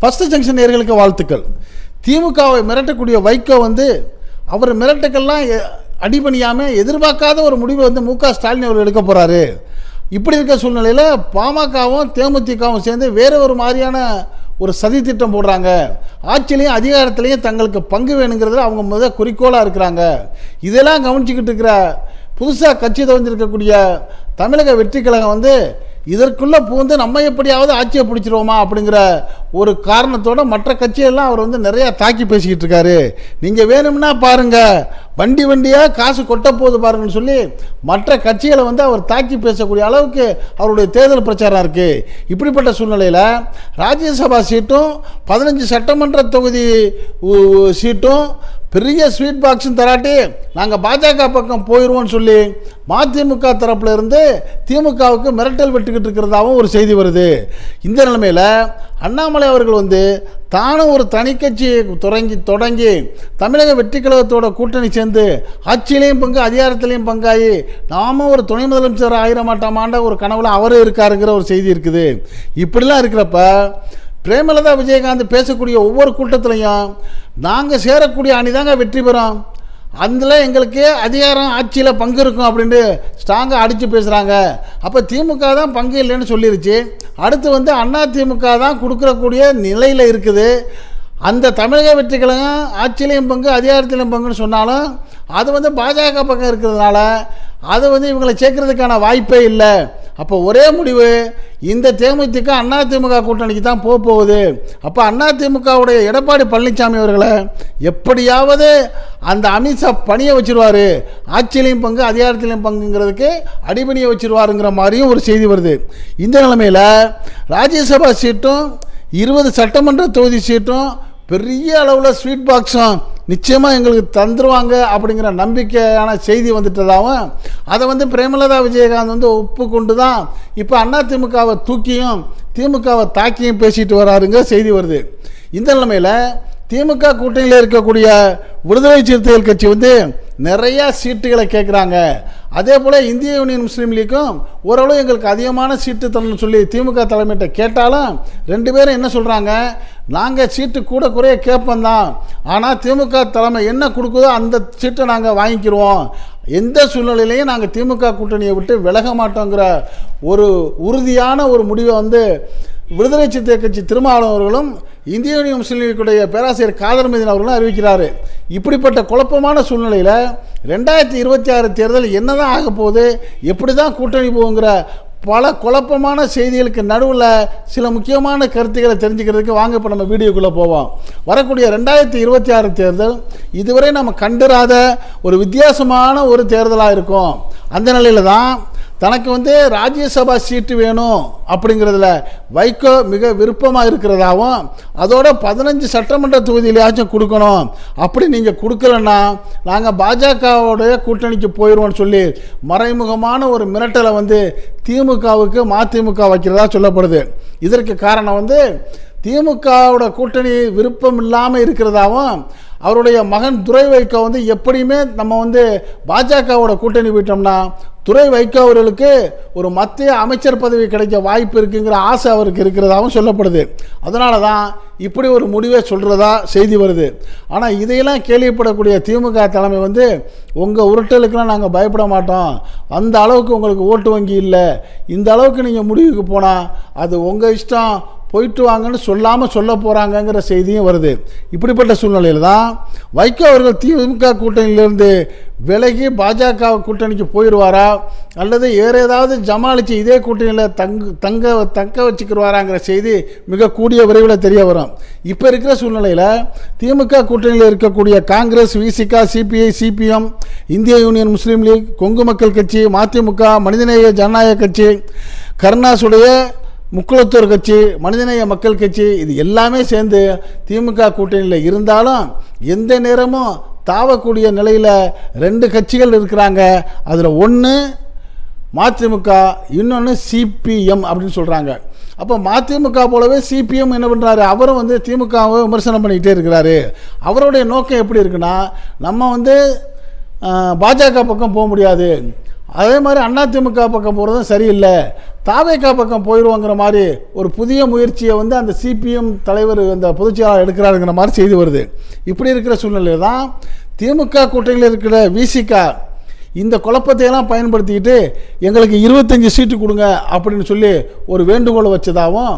First junction நேர்களுக்கு வாழ்த்துக்கள். திமுகவை மிரட்டக்கூடிய வைகோ வந்து அவர் மிரட்டுக்கெல்லாம் அடிபணியாமல் எதிர்பார்க்காத ஒரு முடிவை வந்து மு க ஸ்டாலின் அவர் எடுக்க போகிறாரு இப்படி இருக்க சூழ்நிலையில் பாமகவும் தேமுதிகவும் சேர்ந்து வேறு ஒரு மாதிரியான ஒரு சதி திட்டம் போடுறாங்க. ஆட்சியிலையும் அதிகாரத்திலையும் தங்களுக்கு பங்கு வேணுங்கிறதுல அவங்க முத குறிக்கோளாக இருக்கிறாங்க. இதெல்லாம் கவனிச்சுக்கிட்டு இருக்கிற புதுசாக கட்சி தகுந்திருக்கக்கூடிய தமிழக வெற்றி கழகம் வந்து இதற்குள்ளே பூந்து நம்ம எப்படியாவது ஆட்சியை பிடிச்சிருவோமா அப்படிங்கிற ஒரு காரணத்தோட மற்ற கட்சியெல்லாம் அவர் வந்து நிறையா தாக்கி பேசிக்கிட்டு இருக்காரு. நீங்கள் வேணும்னா பாருங்க வண்டி வண்டியாக காசு கொட்ட போகுது பாருங்கன்னு சொல்லி மற்ற கட்சிகளை வந்து அவர் தாக்கி பேசக்கூடிய அளவுக்கு அவருடைய தேர்தல் பிரச்சாரம் இருக்குது இப்படிப்பட்ட சூழ்நிலையில் ராஜ்யசபா சீட்டும் பதினஞ்சு சட்டமன்ற தொகுதி சீட்டும் பெரிய ஸ்வீட் பாக்ஸும் தராட்டி நாங்கள் பாஜக பக்கம் போயிடுவோம்னு சொல்லி மதிமுக தரப்புல இருந்து திமுகவுக்கு மிரட்டல் விட்டுக்கிட்டு இருக்கிறதாவும் ஒரு செய்தி வருது. இந்த நிலைமையில் அண்ணாமலை அவர்கள் வந்து தானும் ஒரு தனிக்கட்சியை தொடங்கி தொடங்கி தமிழக வெற்றி கழகத்தோட கூட்டணி சேர்ந்து ஆட்சியிலையும் பங்கு அதிகாரத்திலையும் பங்காகி நாம ஒரு துணை முதலமைச்சர் ஆயிர மாட்டாமாண்ட ஒரு கனவுல அவரே இருக்காருங்கிற ஒரு செய்தி இருக்குது. இப்படிலாம் இருக்கிறப்ப பிரேமலதா விஜயகாந்த் பேசக்கூடிய ஒவ்வொரு கூட்டத்திலையும் நாங்கள் சேரக்கூடிய அணிதாங்க வெற்றி பெறோம். அதில் எங்களுக்கு அதிகாரம் ஆட்சியில் பங்கு இருக்கும் அப்படின்ட்டு ஸ்ட்ராங்காக அடித்து பேசுகிறாங்க அப்போ திமுக தான் பங்கு இல்லைன்னு சொல்லிருச்சு. அடுத்து வந்து அண்ணா திமுக தான் கொடுக்கக்கூடிய நிலையில் இருக்குது. அந்த தமிழக வெற்றி கழகம் ஆட்சியிலையும் பங்கு அதிகாரத்திலையும் பங்குன்னு சொன்னாலும் அது வந்து பாஜக பக்கம் இருக்கிறதுனால அது வந்து இவங்களை சேர்க்கறதுக்கான வாய்ப்பே இல்லை. அப்போ ஒரே முடிவு இந்த தேமுதிக அண்ணா திமுக கூட்டணிக்கு தான் போக போகுது. அப்போ அண்ணா திமுகவுடைய எடப்பாடி பழனிசாமி அவர்களை எப்படியாவது அந்த அமித்ஷா பணியை வச்சிருவாரு. ஆட்சியிலையும் பங்கு அதிகாரத்திலையும் பங்குங்கிறதுக்கு அடிபணியை வச்சிருவாருங்கிற மாதிரியும் ஒரு செய்தி வருது. இந்த நிலைமையில் ராஜ்யசபா சீட்டும் இருபது சட்டமன்ற தொகுதி சீட்டும் பெரிய அளவில் ஸ்வீட் பாக்ஸும் நிச்சயமாக எங்களுக்கு தந்துருவாங்க அப்படிங்கிற நம்பிக்கையான செய்தி வந்துட்டதாகவும் அதை வந்து பிரேமலதா விஜயகாந்த் வந்து ஒப்புக்கொண்டு தான் இப்போ அண்ணா திமுகவை தூக்கியும் திமுகவை தாக்கியும் பேசிட்டு வராருங்க செய்தி வருது. இந்த நிலைமையில் திமுக கூட்டணியில் இருக்கக்கூடிய விடுதலை சிறுத்தைகள் கட்சி வந்து நிறையா சீட்டுகளை கேட்குறாங்க அதே போல் இந்திய யூனியன் முஸ்லீம் லீக்கும் ஓரளவு எங்களுக்கு அதிகமான சீட்டு தரணும்னு சொல்லி திமுக தலைமையிட்ட கேட்டாலும் ரெண்டு பேரும் என்ன சொல்கிறாங்க நாங்கள் சீட்டு கூட குறைய கேட்போம் தான். ஆனால் திமுக தலைமை என்ன கொடுக்குதோ அந்த சீட்டை நாங்கள் வாங்கிக்கிறோம் எந்த சூழ்நிலையிலையும் நாங்கள் திமுக கூட்டணியை விட்டு விலக மாட்டோங்கிற ஒரு உறுதியான ஒரு முடிவை வந்து விடுதலை சிறுத்தை கட்சி திருமாவளவர்களும் இந்திய யூனியன் முஸ்லீம் லீக்குடைய பேராசிரியர் காதர் மதின் அவர்களும் அறிவிக்கிறாரு. இப்படிப்பட்ட குழப்பமான சூழ்நிலையில் ரெண்டாயிரத்தி இருபத்தி ஆறு தேர்தல் என்னதான் ஆக போகுது எப்படி தான் கூட்டணி போகுங்கிற பல குழப்பமான செய்திகளுக்கு நடுவில் சில முக்கியமான கருத்துக்களை தெரிஞ்சுக்கிறதுக்கு வாங்க இப்போ நம்ம வீடியோக்குள்ளே போவோம். வரக்கூடிய ரெண்டாயிரத்தி இருபத்தி ஆறு தேர்தல் இதுவரை நம்ம கண்டிராத ஒரு வித்தியாசமான ஒரு தேர்தலாக இருக்கும். அந்த நிலையில் தான் தனக்கு வந்து ராஜ்யசபா சீட்டு வேணும் அப்படிங்கிறதுல வைகோ மிக விருப்பமாக இருக்கிறதாவும் அதோட பதினஞ்சு சட்டமன்ற தொகுதியிலையாச்சும் கொடுக்கணும். அப்படி நீங்கள் கொடுக்கலன்னா நாங்கள் பாஜகவோடைய கூட்டணிக்கு போயிடுவோம்னு சொல்லி மறைமுகமான ஒரு மிரட்டலை வந்து திமுகவுக்கு மதிமுக வைக்கிறதா சொல்லப்படுது. இதற்கு காரணம் வந்து திமுகவோட கூட்டணி விருப்பம் இல்லாமல் இருக்கிறதாவும் அவருடைய மகன் துரை வைகோ வந்து எப்படியுமே நம்ம வந்து பாஜகவோட கூட்டணி போயிட்டோம்னா துறை வைகோ அவர்களுக்கு ஒரு மத்திய அமைச்சர் பதவி கிடைக்க வாய்ப்பு இருக்குங்கிற ஆசை அவருக்கு இருக்கிறதாகவும் சொல்லப்படுது. அதனால தான் இப்படி ஒரு முடிவை சொல்கிறதா செய்தி வருது. ஆனால் இதையெல்லாம் கேள்விப்படக்கூடிய திமுக தலைமை வந்து உங்கள் உருட்டலுக்கெல்லாம் நாங்கள் பயப்பட மாட்டோம். அந்த அளவுக்கு உங்களுக்கு ஓட்டு வங்கி இல்லை. இந்த அளவுக்கு நீங்கள் முடிவுக்கு போனால் அது உங்கள் இஷ்டம் போயிட்டு வாங்கன்னு சொல்லாமல் சொல்ல போகிறாங்கங்கிற செய்தியும் வருது. இப்படிப்பட்ட சூழ்நிலையில் தான் வைகோ அவர்கள் திமுக கூட்டணியிலிருந்து விலகி பாஜக கூட்டணிக்கு போயிடுவாரா அல்லது வேற ஏதாவது ஜமாளிச்சு இதே கூட்டணியில் தங்க தங்க தக்க வச்சுக்கிடுவாராங்கிற செய்தி மிக கூடிய விரைவில் தெரிய வரும். இப்போ இருக்கிற சூழ்நிலையில் திமுக கூட்டணியில் இருக்கக்கூடிய காங்கிரஸ் விசிகா சிபிஐ சிபிஎம் இந்திய Union Muslim League Kongu Makkal Katchi மதிமுக மனிதநேய ஜனநாயக கட்சி கருணாசுடைய முக்குளத்தூர் கட்சி மனிதநேய மக்கள் கட்சி இது எல்லாமே சேர்ந்து திமுக கூட்டணியில் இருந்தாலும் எந்த நேரமும் தாவக்கூடிய நிலையில் ரெண்டு கட்சிகள் இருக்கிறாங்க. அதில் ஒன்று மதிமுக இன்னொன்று சிபிஎம் அப்படின்னு சொல்கிறாங்க அப்போ மதிமுக போலவே சிபிஎம் என்ன பண்ணுறாரு அவரும் வந்து திமுகவை விமர்சனம் பண்ணிக்கிட்டே இருக்கிறாரு. அவருடைய நோக்கம் எப்படி இருக்குன்னா நம்ம வந்து பாஜக பக்கம் போக முடியாது. அதே மாதிரி அதிமுக பக்கம் போகிறதும் சரியில்லை. தாவேக்கா பக்கம் போயிடுவோங்கிற மாதிரி ஒரு புதிய முயற்சியை வந்து அந்த சிபிஎம் தலைவர் அந்த பொதுச்செயலாளர் எடுக்கிறாருங்கிற மாதிரி செய்தி வருது. இப்படி இருக்கிற சூழ்நிலையில் தான் திமுக கூட்டணியில் இருக்கிற விசிகா இந்த குழப்பத்தையெல்லாம் பயன்படுத்திக்கிட்டு எங்களுக்கு இருபத்தஞ்சி சீட்டு கொடுங்க அப்படின்னு சொல்லி ஒரு வேண்டுகோளை வச்சதாகவும்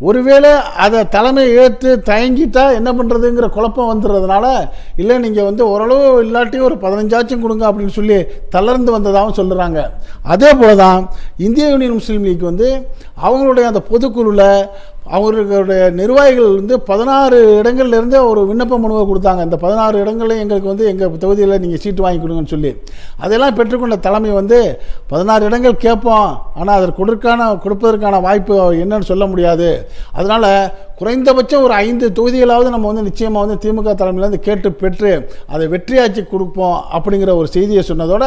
ஒருவேளை அதை தலைமை ஏற்று தயங்கிட்டா என்ன பண்ணுறதுங்கிற குழப்பம் வந்துடுறதுனால இல்லை நீங்கள் வந்து ஓரளவு இல்லாட்டி ஒரு பதினஞ்சாச்சும் கொடுங்க அப்படின்னு சொல்லி தளர்ந்து வந்ததாகவும் சொல்லுறாங்க. அதே போல தான் இந்திய யூனியன் முஸ்லீம் லீக் வந்து அவங்களுடைய அந்த பொதுக்குழுவில் அவர்களுடைய நிர்வாகிகள் வந்து பதினாறு இடங்கள்லேருந்து ஒரு விண்ணப்ப மனுவை கொடுத்தாங்க. இந்த பதினாறு இடங்களையும் எங்களுக்கு வந்து எங்கள் தொகுதியில் நீங்கள் சீட்டு வாங்கி கொடுங்கன்னு சொல்லி. அதெல்லாம் பெற்றுக்கொண்ட தலைமை வந்து பதினாறு இடங்கள் கேட்போம். ஆனால் அதற்கு கொடுக்கான கொடுப்பதற்கான வாய்ப்பு என்னன்னு சொல்ல முடியாது. அதனால் குறைந்தபட்சம் ஒரு ஐந்து தொகுதிகளாவது நம்ம வந்து நிச்சயமாக வந்து திமுக தலைமையிலேருந்து கேட்டு பெற்று அதை வெற்றியாக்கி கொடுப்போம் அப்படிங்கிற ஒரு செய்தியை சொன்னதோட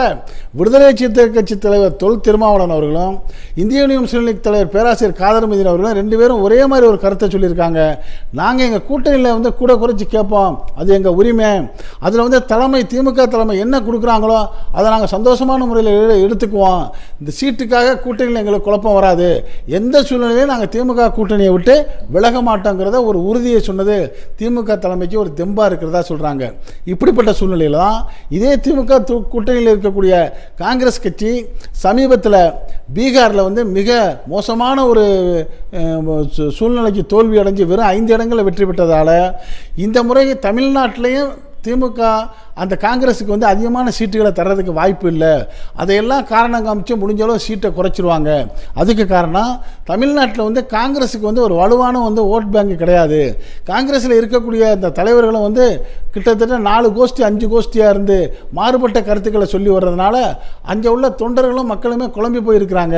விடுதலை சிறுத்தை கட்சி தலைவர் தொல் திருமாவளவன் அவர்களும் இந்திய யூனியன் முஸ்லீம் லீக் தலைவர் பேராசிரியர் காதர் மதியன் அவர்களும் ரெண்டு பேரும் ஒரே மாதிரி ஒரு கருத்தை சொல்லியிருக்காங்க. நாங்கள் எங்கள் கூட்டணியில் வந்து கூட குறைச்சி கேட்போம். அது எங்கள் உரிமை. அதில் வந்து தலைமை திமுக தலைமை என்ன கொடுக்குறாங்களோ அதை நாங்கள் சந்தோஷமான முறையில் எடுத்துக்குவோம். இந்த சீட்டுக்காக கூட்டணியில் எங்களுக்கு குழப்பம் வராது. எந்த சூழ்நிலையும் நாங்கள் திமுக கூட்டணியை விட்டு விலக மாட்டோங்கிறத ஒரு உறுதியை சொன்னது திமுக தலைமைக்கு ஒரு தெம்பாக இருக்கிறதா சொல்கிறாங்க இப்படிப்பட்ட சூழ்நிலையில் தான் இதே திமுக கூட்டணியில் இருக்கக்கூடிய காங்கிரஸ் கட்சி சமீபத்தில் பீகாரில் வந்து மிக மோசமான ஒரு சூழ்நிலைக்கு தோல்வி அடைஞ்சு வெறும் ஐந்து இடங்களில் வெற்றி பெற்றதால் இந்த முறை தமிழ்நாட்டிலையும் திமுக அந்த காங்கிரஸுக்கு வந்து அதிகமான சீட்டுகளை தர்றதுக்கு வாய்ப்பு இல்லை. அதையெல்லாம் காரணம் காமிச்சு முடிஞ்சளவு சீட்டை குறைச்சிருவாங்க. அதுக்கு காரணம் தமிழ்நாட்டில் வந்து காங்கிரஸுக்கு வந்து ஒரு வலுவான வந்து ஓட் பேங்க் கிடையாது. காங்கிரஸில் இருக்கக்கூடிய அந்த தலைவர்களும் வந்து கிட்டத்தட்ட நாலு கோஷ்டி அஞ்சு கோஷ்டியாக இருந்து மாறுபட்ட கருத்துக்களை சொல்லி வர்றதுனால அங்கே உள்ள தொண்டர்களும் மக்களுமே குழம்பி போயிருக்கிறாங்க.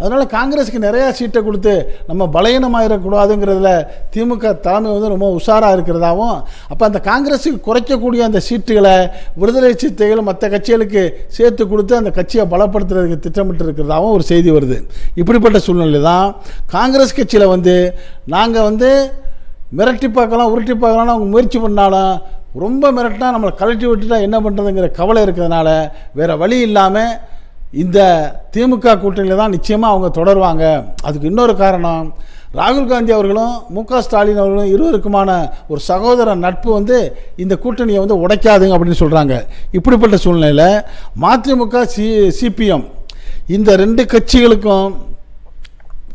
அதனால் காங்கிரஸுக்கு நிறையா சீட்டை கொடுத்து நம்ம பலகீனமாயிடக்கூடாதுங்கிறதுல திமுக தலைமை வந்து ரொம்ப உஷாராக இருக்கிறதாவும் அப்போ அந்த காங்கிரஸுக்கு குறைக்கக்கூடிய அந்த சீட்டுகளை விடுதலை சிறுத்தைகள் மற்ற கட்சிகளுக்கு சேர்த்து கொடுத்து அந்த கட்சியை பலப்படுத்துறதுக்கு திட்டமிட்டு இருக்கிறதாகவும் ஒரு செய்தி வருது. இப்படிப்பட்ட சூழ்நிலை தான் காங்கிரஸ் கட்சியில் வந்து நாங்கள் வந்து மிரட்டி பார்க்கலாம் உருட்டி பார்க்கலாம்னு அவங்க முயற்சி பண்ணாலும் ரொம்ப மிரட்டினா நம்மளை கழட்டி விட்டுட்டா என்ன பண்ணுறதுங்கிற கவலை இருக்கிறதுனால வேறு வழி இல்லாமல் இந்த திமுக கூட்டணியில் தான் நிச்சயமாக அவங்க தொடருவாங்க. அதுக்கு இன்னொரு காரணம் ராகுல் காந்தி அவர்களும் மு க ஸ்டாலின் அவர்களும் இருவருக்குமான ஒரு சகோதர நட்பு வந்து இந்த கூட்டணியை வந்து உடைக்காதுங்க அப்படின்னு சொல்கிறாங்க இப்படிப்பட்ட சூழ்நிலையில் மதிமுக சி சிபிஎம் இந்த ரெண்டு கட்சிகளுக்கும்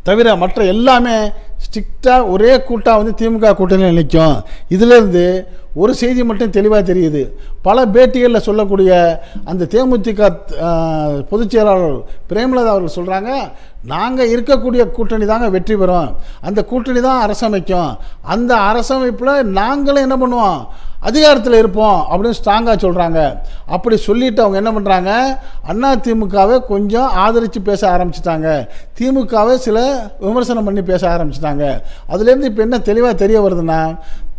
தவிர மற்ற எல்லாமே ஸ்ட்ரிக்டாக ஒரே கூட்டாக வந்து திமுக கூட்டணியில் நிற்கும் இதிலிருந்து ஒரு செய்தி மட்டும் தெளிவாக தெரியுது. பல பேட்டிகளில் சொல்லக்கூடிய அந்த தேமுதிக பொதுச்செயலாளர் பொதுச் செயலாளர் பிரேமலதா அவர்கள் சொல்கிறாங்க நாங்கள் இருக்கக்கூடிய கூட்டணி தாங்க வெற்றி பெறும். அந்த கூட்டணி தான் அரசமைக்கும். அந்த அரசமைப்பில் நாங்களும் என்ன பண்ணுவோம்? அதிகாரத்தில் இருப்போம். அப்படின்னு ஸ்ட்ராங்காக சொல்கிறாங்க அப்படி சொல்லிட்டு அவங்க என்ன பண்ணுறாங்க அண்ணா திமுகவை கொஞ்சம் ஆதரித்து பேச ஆரம்பிச்சிட்டாங்க. திமுகவை சில விமர்சனம் பண்ணி பேச ஆரம்பிச்சிட்டாங்க. அதுலேருந்து இப்போ என்ன தெளிவாக தெரிய வருதுன்னா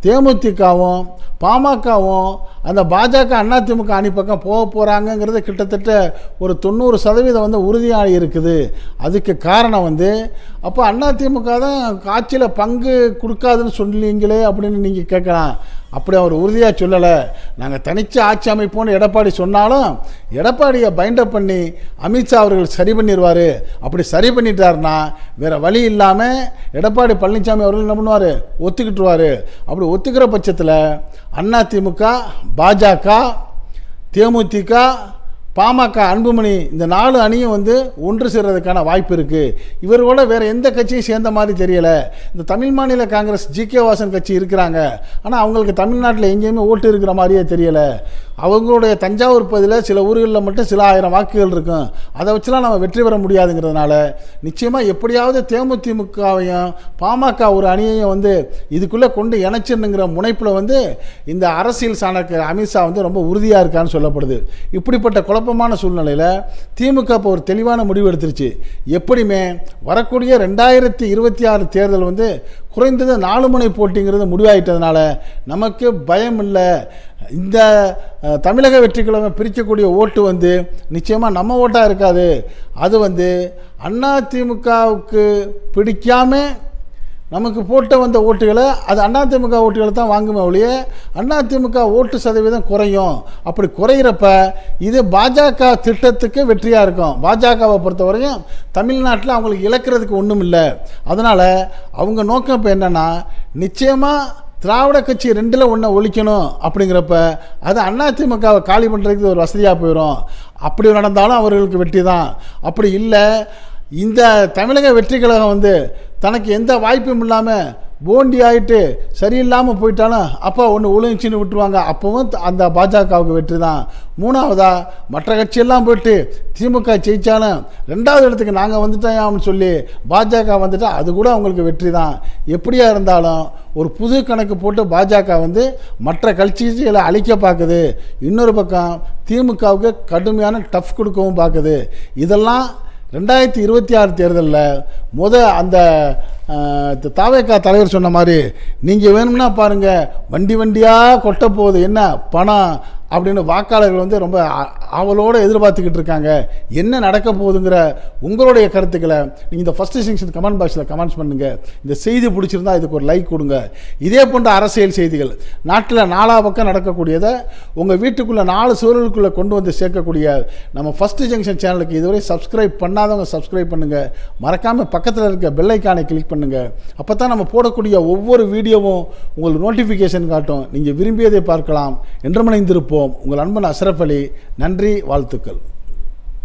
தேமுதிகவும் பாமகவும் அந்த பாஜக அதிமுக அணி பக்கம் போக போகிறாங்கங்கிறது கிட்டத்தட்ட ஒரு தொண்ணூறு சதவீதம் வந்து உறுதியாக இருக்குது. அதுக்கு காரணம் வந்து அப்போ அதிமுக தான் ஆட்சியில் பங்கு கொடுக்காதுன்னு சொன்னீங்களே அப்படின்னு நீங்கள் கேட்கலாம். அப்படி அவர் உறுதியாக சொல்லலை. நாங்கள் தனிச்சு ஆட்சி அமைப்போம்னு எடப்பாடி சொன்னாலும் எடப்பாடியை பைண்டப் பண்ணி அமித்ஷா அவர்கள் சரி பண்ணிடுவார் அப்படி சரி பண்ணிட்டாருன்னா வேறு வழி இல்லாமல் எடப்பாடி பழனிசாமி அவர்கள் என்ன பண்ணுவார்? ஒத்துக்கிட்டுருவார். அப்படி ஒத்துக்கிற பட்சத்தில் அதிமுக பாஜக தேமுதிக பாமக அன்புமணி இந்த நாலு அணியும் வந்து ஒன்று சேர்றதுக்கான வாய்ப்பு இருக்குது இவரோட வேறு எந்த கட்சியும் சேர்ந்த மாதிரி தெரியலை. இந்த தமிழ் மாநில காங்கிரஸ் ஜி கே வாசன் கட்சி இருக்கிறாங்க. ஆனால் அவங்களுக்கு தமிழ்நாட்டில் எங்கேயுமே ஓட்டு இருக்கிற மாதிரியே தெரியலை. அவங்களுடைய தஞ்சாவூர் பகுதியில் சில ஊர்களில் மட்டும் சில ஆயிரம் வாக்குகள் இருக்கும். அதை வச்சுலாம் நம்ம வெற்றி பெற முடியாதுங்கிறதுனால நிச்சயமாக எப்படியாவது தேமுதிமுகவையும் பாமக ஒரு அணியையும் வந்து இதுக்குள்ளே கொண்டு இணைச்சிருந்துங்கிற முனைப்பில் வந்து இந்த அரசியல் சாணக்க அமித்ஷா வந்து ரொம்ப உறுதியாக இருக்கான்னு சொல்லப்படுது. இப்படிப்பட்ட குழப்பமான சூழ்நிலையில் திமுக இப்போ ஒரு தெளிவான முடிவு எடுத்துருச்சு. எப்படியுமே வரக்கூடிய ரெண்டாயிரத்தி இருபத்தி ஆறு தேர்தல் வந்து குறைந்தது நாலு முனை போட்டிங்கிறது முடிவாயிட்டதுனால நமக்கு பயம் இல்லை இந்த தமிழக வெற்றி கழகம் பிரிக்கக்கூடிய ஓட்டு வந்து நிச்சயமாக நம்ம ஓட்டாக இருக்காது. அது வந்து அண்ணா திமுகவுக்கு பிடிக்காம நமக்கு போட்ட வந்த ஓட்டுகளை அது அதிமுக ஓட்டுகளை தான் வாங்குமே ஒழிய அதிமுக ஓட்டு சதவீதம் குறையும். அப்படி குறையிறப்ப இது பாஜக திட்டத்துக்கு வெற்றியாக இருக்கும். பாஜகவை பொறுத்தவரையும் தமிழ்நாட்டில் அவங்களுக்கு இழக்கிறதுக்கு ஒன்றும் இல்லை அதனால் அவங்க நோக்கம் இப்போ என்னென்னா நிச்சயமாக திராவிட கட்சி ரெண்டில் ஒன்றை ஒழிக்கணும் அப்படிங்கிறப்ப அது அதிமுகவை காலி பண்ணுறதுக்கு ஒரு வசதியாக போயிடும் அப்படி நடந்தாலும் அவர்களுக்கு வெற்றி தான். அப்படி இல்லை இந்த தமிழக வெற்றி கழகம் வந்து தனக்கு எந்த வாய்ப்பும் இல்லாமல் போண்டி ஆகிட்டு சரியில்லாமல் போயிட்டாலும் அப்போ ஒன்று ஒழுங்குச்சின்னு விட்டுருவாங்க. அப்போவும் அந்த பாஜகவுக்கு வெற்றி தான் மூணாவதா? மற்ற கட்சியெல்லாம் போயிட்டு திமுக ஜெயித்தாலும் ரெண்டாவது இடத்துக்கு நாங்கள் வந்துட்டோம்னு சொல்லி பாஜக வந்துட்டால் அது கூட அவங்களுக்கு வெற்றி தான் எப்படியா இருந்தாலும் ஒரு புது கணக்கு போட்டு பாஜக வந்து மற்ற கட்சிகளை அழிக்க பார்க்குது இன்னொரு பக்கம் திமுகவுக்கு கடுமையான டஃப் கொடுக்கவும் பார்க்குது இதெல்லாம் ரெண்டாயிரத்தி இருபத்தி ஆறு தேர்தலில் முத அந்த தாவேக்கா தலைவர் சொன்ன மாதிரி நீங்கள் வேணும்னா பாருங்கள் வண்டி வண்டியாக கொட்ட போகுது. என்ன? பணம். அப்படின்னு வாக்காளர்கள் வந்து ரொம்ப அவளோடு எதிர்பார்த்துக்கிட்டு இருக்காங்க. என்ன நடக்க போகுதுங்கிற உங்களுடைய கருத்துக்களை நீங்கள் இந்த ஃபஸ்ட்டு செக்ஷன் கமெண்ட் பாக்ஸில் கமெண்ட்ஸ் பண்ணுங்கள் இந்த செய்தி பிடிச்சிருந்தா இதுக்கு ஒரு லைக் கொடுங்க. இதே போன்ற அரசியல் செய்திகள் நாட்டில் நாலா பக்கம் நடக்கக்கூடியதை உங்கள் வீட்டுக்குள்ளே நாலு சூழலுக்குள்ளே கொண்டு வந்து சேர்க்கக்கூடிய நம்ம ஃபஸ்ட்டு ஜங்ஷன் சேனலுக்கு இதுவரை சப்ஸ்கிரைப் பண்ணாதவங்க சப்ஸ்கிரைப் பண்ணுங்கள் மறக்காமல் பக்கத்தில் இருக்க பெல்லைக்கானை கிளிக் பண்ணுங்கள் அப்போ தான் நம்ம போடக்கூடிய ஒவ்வொரு வீடியோவும் உங்களுக்கு நோட்டிஃபிகேஷன் காட்டும். நீங்கள் விரும்பியதை பார்க்கலாம். என்றமணிந்திருப்போம் மணிந்திருப்போம் உங்கள் அன்பன் அஷ்ரஃப் அலி நன்றி வாழ்த்துக்கள்.